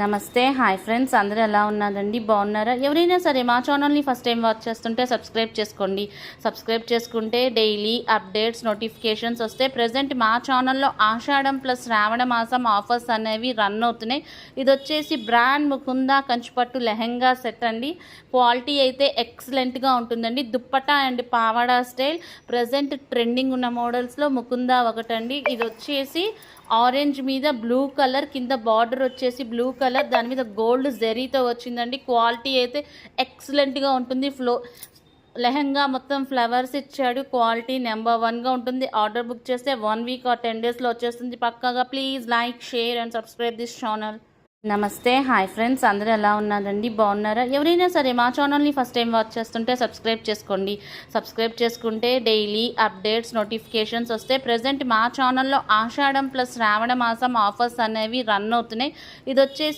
నమస్తే. Hi friends అందరూ ఎలా ఉన్నారండి? బాగున్నారా? ఎవరైనా సరే మా ఛానల్ని ఫస్ట్ టైం వాచ్ చేస్తుంటే సబ్స్క్రైబ్ చేసుకోండి. సబ్స్క్రైబ్ చేసుకుంటే డైలీ అప్డేట్స్ నోటిఫికేషన్స్ వస్తే ప్రజెంట్ మా ఛానల్లో ఆషాఢం ప్లస్ శ్రావణ మాసం ఆఫర్స్ అనేవి రన్ అవుతున్నాయి. ఇది వచ్చేసి బ్రాండ్ ముకుందా కంచిపట్టు లెహెంగా సెట్ అండి. క్వాలిటీ అయితే ఎక్సలెంట్గా ఉంటుందండి. దుప్పటా అండ్ పావాడా స్టైల్ ప్రజెంట్ ట్రెండింగ్ ఉన్న మోడల్స్లో ముకుందా ఒకటండి. ఇది వచ్చేసి ఆరెంజ్ మీద బ్లూ కలర్ కింద బార్డర్ వచ్చేసి బ్లూ కలర్ దాని మీద గోల్డ్ జెరీతో వచ్చిందండి. క్వాలిటీ అయితే ఎక్సలెంట్గా ఉంటుంది. ఫ్లో లెహంగా మొత్తం ఫ్లవర్స్ ఇచ్చాడు. క్వాలిటీ నెంబర్ వన్గా ఉంటుంది. ఆర్డర్ బుక్ చేస్తే వన్ వీక్ ఆర్ టెన్ డేస్లో వచ్చేస్తుంది. పక్కాగా please like share and subscribe this channel. నమస్తే. Hi friends. అందరూ ఎలా ఉన్నారండి? బాగున్నారా? ఎవరైనా సరే మా ఛానల్ని ఫస్ట్ టైం వాచ్ చేస్తుంటే సబ్స్క్రైబ్ చేసుకోండి. సబ్స్క్రైబ్ చేసుకుంటే డైలీ అప్డేట్స్ నోటిఫికేషన్స్ వస్తే ప్రజెంట్ మా ఛానల్లో ఆషాఢం ప్లస్ శ్రావణ మాసం ఆఫర్స్ అనేవి రన్ అవుతున్నాయి. ఇది వచ్చేసి